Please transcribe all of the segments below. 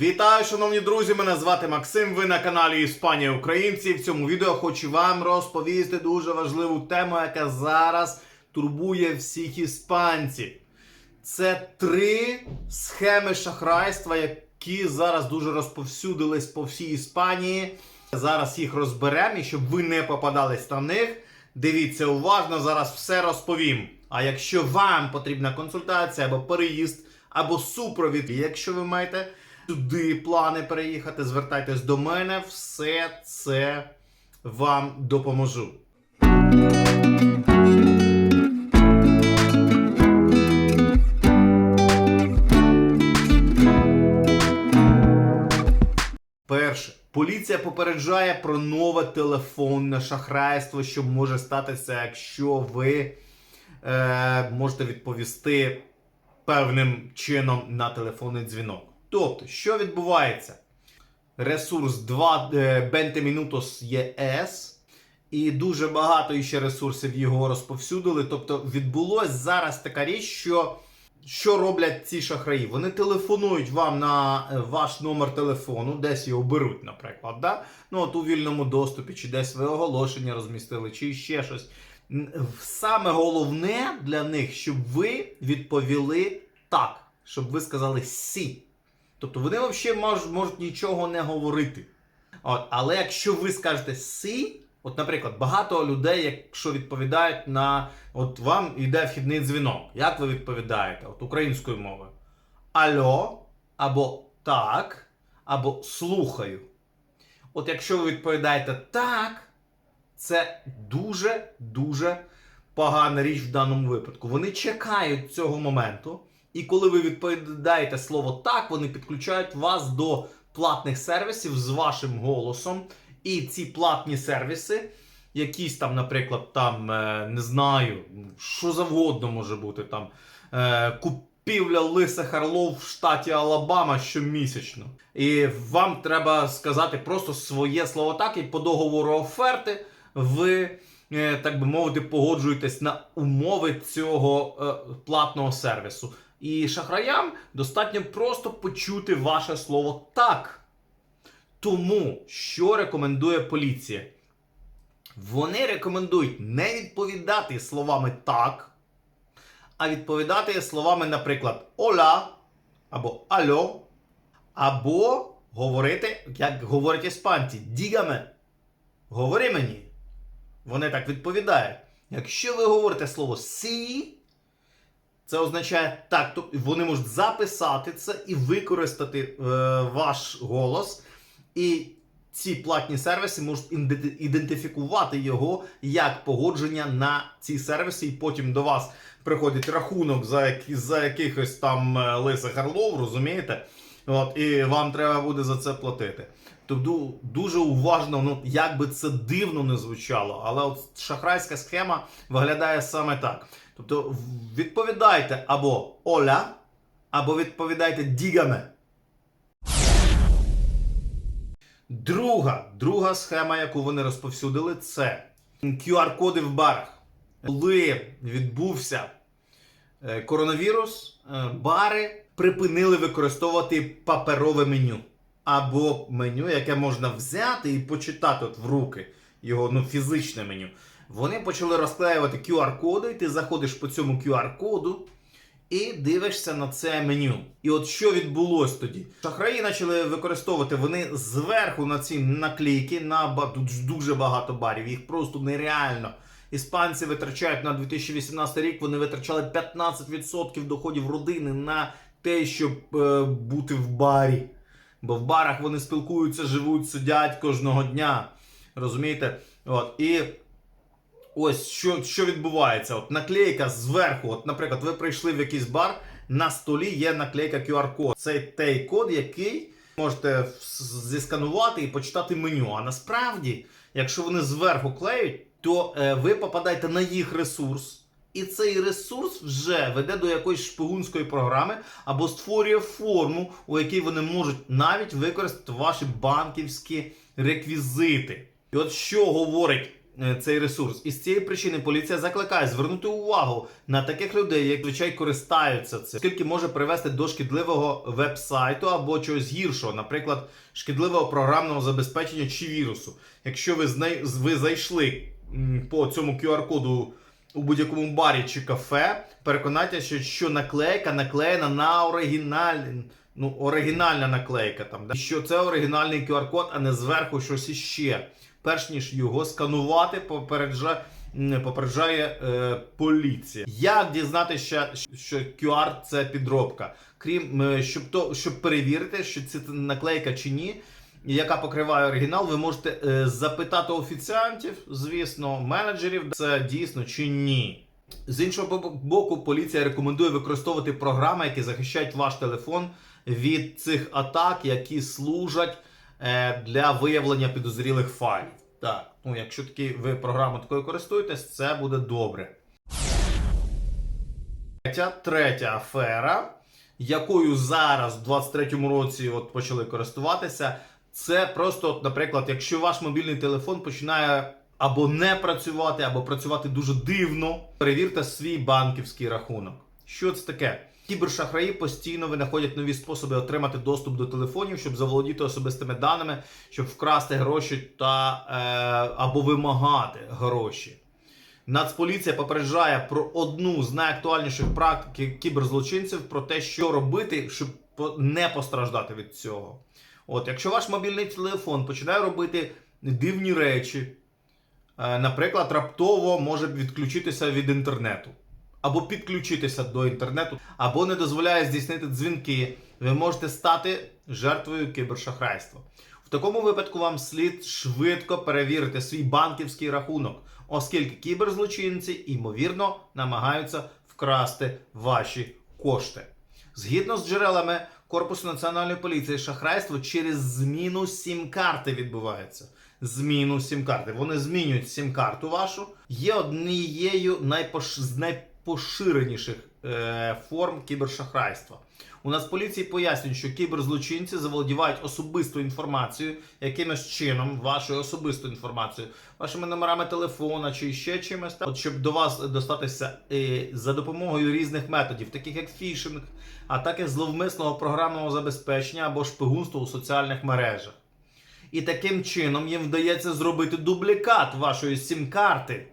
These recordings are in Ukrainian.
Вітаю, шановні друзі! Мене звати Максим. Ви на каналі Іспанія Українці. В цьому відео хочу вам розповісти дуже важливу тему, яка зараз турбує всіх іспанців. Це три схеми шахрайства, які зараз дуже розповсюдились по всій Іспанії. Зараз їх розберемо, і щоб ви не попадались на них. Дивіться уважно, зараз все розповім. А якщо вам потрібна консультація або переїзд, або супровід, якщо ви маєте сюди плани переїхати, звертайтесь до мене, все це вам допоможу. Перше, поліція попереджає про нове телефонне шахрайство, що може статися, якщо ви е, можете відповісти певним чином на телефонний дзвінок. Тобто, що відбувається? Ресурс 2 е, 20 Minutos і дуже багато ще ресурсів його розповсюдили. Тобто відбулось зараз така річ, що що роблять ці шахраї? Вони телефонують вам на е, ваш номер телефону, десь його беруть, наприклад. Да? Ну, от у вільному доступі, чи десь ви оголошення розмістили, чи ще щось. Саме головне для них, щоб ви відповіли так, щоб ви сказали сі. Тобто вони взагалі мож, можуть нічого не говорити. От, але якщо ви скажете сі, от, наприклад, багато людей, якщо відповідають на от вам йде вхідний дзвінок. Як ви відповідаєте? От українською мовою. Альо, або так, або слухаю. От якщо ви відповідаєте так, це дуже-дуже погана річ в даному випадку. Вони чекають цього моменту, і коли ви відповідаєте слово так, вони підключають вас до платних сервісів з вашим голосом. І ці платні сервіси, якісь там, наприклад, там е, не знаю, що завгодно може бути там. е, Купівля лисих орлов в штаті Алабама щомісячно. І вам треба сказати просто своє слово так, і по договору оферти ви, е, так би мовити, погоджуєтесь на умови цього е, платного сервісу. І шахраям достатньо просто почути ваше слово так. Тому що рекомендує поліція? Вони рекомендують не відповідати словами так, а відповідати словами, наприклад, ола або альо, або говорити, як говорять іспанці, дігаме. Говори мені. Вони так відповідають. Якщо ви говорите слово сі, це означає так, то вони можуть записати це і використати е, ваш голос. І ці платні сервіси можуть ідентифікувати його як погодження на ці сервіси, і потім до вас приходить рахунок за, за якихось там е, лисих орлов, розумієте? От, і вам треба буде за це платити. Тобто дуже уважно, ну як би це дивно не звучало, але от шахрайська схема виглядає саме так. Тобто відповідайте або Оля, або відповідайте Дігаме. Друга, друга схема, яку вони розповсюдили, це QR-коди в барах. Коли відбувся е, коронавірус, е, бари припинили використовувати паперове меню. Або меню, яке можна взяти і почитати от в руки, його ну, фізичне меню. Вони почали розклеювати QR-коди, і ти заходиш по цьому QR-коду і дивишся на це меню. І от що відбулось тоді? Шахраї почали використовувати вони зверху на ці наклейки на тут дуже багато барів, їх просто нереально. Іспанці витрачають на 2018 рік, вони витрачали 15% доходів родини на те, щоб е, бути в барі. Бо в барах вони спілкуються, живуть, сидять кожного дня. Розумієте? От. І ось що, що відбувається. От наклейка зверху, от, наприклад, ви прийшли в якийсь бар, на столі є наклейка QR-код. Це той код, який можете зісканувати і почитати меню. А насправді, якщо вони зверху клеють, то е, ви попадаєте на їх ресурс. І цей ресурс вже веде до якоїсь шпигунської програми або створює форму, у якій вони можуть навіть використати ваші банківські реквізити. І от що говорить е, цей ресурс. І з цієї причини поліція закликає звернути увагу на таких людей, які звичайно користаються цим, оскільки може привести до шкідливого веб-сайту або чогось гіршого, наприклад, шкідливого програмного забезпечення чи вірусу. Якщо ви знай... ви зайшли по цьому QR-коду у будь-якому барі чи кафе, переконайтеся, що, що наклейка наклеєна на оригінальний. Ну, оригінальна наклейка там, да? що це оригінальний QR-код, а не зверху щось іще. Перш ніж його сканувати, попереджає, попереджає е, поліція. Як дізнатися, що QR це підробка? Крім е, щоб то, щоб перевірити, що це наклейка чи ні, яка покриває оригінал, ви можете е, запитати офіціантів, звісно, менеджерів, це дійсно чи ні. З іншого боку, поліція рекомендує використовувати програми, які захищають ваш телефон від цих атак, які служать е, для виявлення підозрілих файлів. Так, ну якщо таки ви програмою такою користуєтесь, це буде добре. Третя, третя афера, якою зараз в 23-му році от почали користуватися, це просто, наприклад, якщо ваш мобільний телефон починає або не працювати, або працювати дуже дивно, перевірте свій банківський рахунок. Що це таке? Кібершахраї постійно винаходять нові способи отримати доступ до телефонів, щоб заволодіти особистими даними, щоб вкрасти гроші та е, або вимагати гроші. Нацполіція попереджає про одну з найактуальніших практик кіберзлочинців про те, що робити, щоб не постраждати від цього. От, якщо ваш мобільний телефон починає робити дивні речі, е, наприклад, раптово може відключитися від інтернету, або підключитися до інтернету, або не дозволяє здійснити дзвінки, ви можете стати жертвою кібершахрайства. В такому випадку вам слід швидко перевірити свій банківський рахунок, оскільки кіберзлочинці, ймовірно, намагаються вкрасти ваші кошти. Згідно з джерелами Корпусу національної поліції, шахрайство через зміну сім-карти відбувається. Зміну сім-карти. Вони змінюють сім-карту вашу. Є однією найпош... з найпоширеніших е... форм кібершахрайства. У нас поліції пояснюють, що кіберзлочинці заволодівають особистою інформацією, якимось чином, вашою особистою інформацією, вашими номерами телефона чи ще чимось, от щоб до вас достатися е, за допомогою різних методів, таких як фішинг, атаки зловмисного програмного забезпечення або шпигунство у соціальних мережах. І таким чином їм вдається зробити дублікат вашої сім-карти,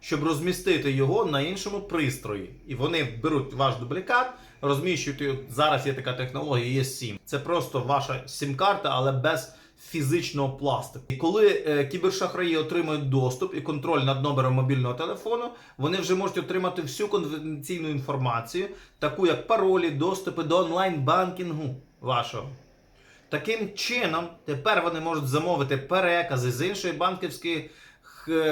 щоб розмістити його на іншому пристрої. І вони беруть ваш дублікат, розміщують його. Зараз є така технологія, є сім. Це просто ваша сім-карта, але без фізичного пластику. І коли е, кібершахраї отримують доступ і контроль над номером мобільного телефону, вони вже можуть отримати всю конфіденційну інформацію, таку як паролі, доступи до онлайн-банкінгу вашого. Таким чином, тепер вони можуть замовити перекази з іншої банківської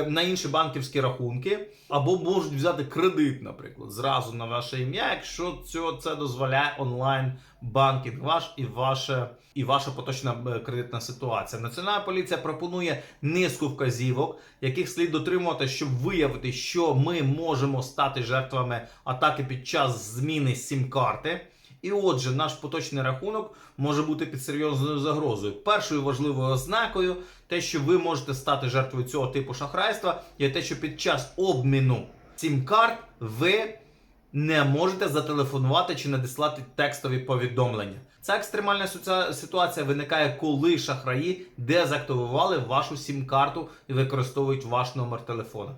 на інші банківські рахунки, або можуть взяти кредит, наприклад, зразу на ваше ім'я, якщо цього це дозволяє онлайн банкінг ваш і ваше. І ваша поточна е, кредитна ситуація. Національна поліція пропонує низку вказівок, яких слід дотримувати, щоб виявити, що ми можемо стати жертвами атаки під час зміни сім-карти. І отже, наш поточний рахунок може бути під серйозною загрозою. Першою важливою ознакою, те, що ви можете стати жертвою цього типу шахрайства, є те, що під час обміну сім карт ви не можете зателефонувати чи надіслати текстові повідомлення. Ця екстремальна ситуація виникає, коли шахраї дезактивували вашу сім-карту і використовують ваш номер телефона.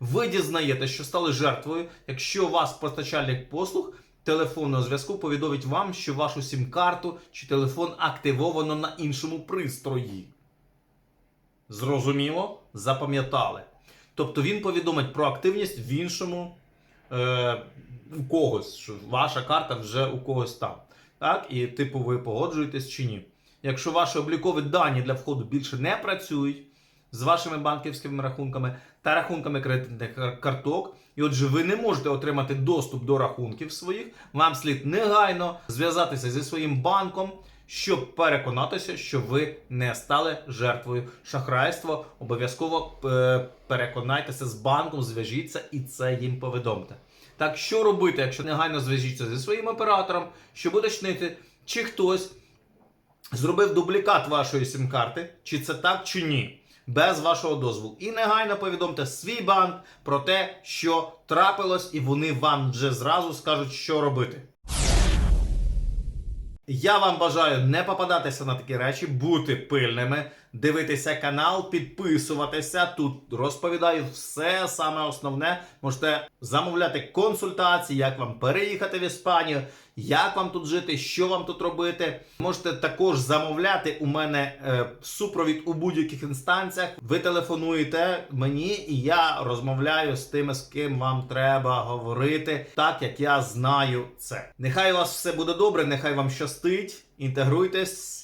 Ви дізнаєте, що стали жертвою, якщо вас постачальник послуг телефонного зв'язку повідомить вам, що вашу сім-карту чи телефон активовано на іншому пристрої. Зрозуміло? Запам'ятали. Тобто він повідомить про активність в іншому е, у когось, що ваша карта вже у когось там. Так? І типу ви погоджуєтесь чи ні. Якщо ваші облікові дані для входу більше не працюють з вашими банківськими рахунками та рахунками кредитних карток, і отже, ви не можете отримати доступ до рахунків своїх, вам слід негайно зв'язатися зі своїм банком, щоб переконатися, що ви не стали жертвою шахрайства. Обов'язково е, переконайтеся з банком, зв'яжіться і це їм повідомте. Так що робити, якщо негайно зв'яжіться зі своїм оператором, щоб уточнити, чи хтось зробив дублікат вашої сім-карти, чи це так, чи ні. Без вашого дозволу. І негайно повідомте свій банк про те, що трапилось, і вони вам вже зразу скажуть, що робити. Я вам бажаю не попадатися на такі речі, бути пильними, дивитися канал, підписуватися. Тут розповідаю все саме основне. Можете замовляти консультації, як вам переїхати в Іспанію, як вам тут жити, що вам тут робити. Можете також замовляти у мене е, супровід у будь-яких інстанціях. Ви телефонуєте мені, і я розмовляю з тими, з ким вам треба говорити, так як я знаю це. Нехай у вас все буде добре, нехай вам щастить, інтегруйтесь.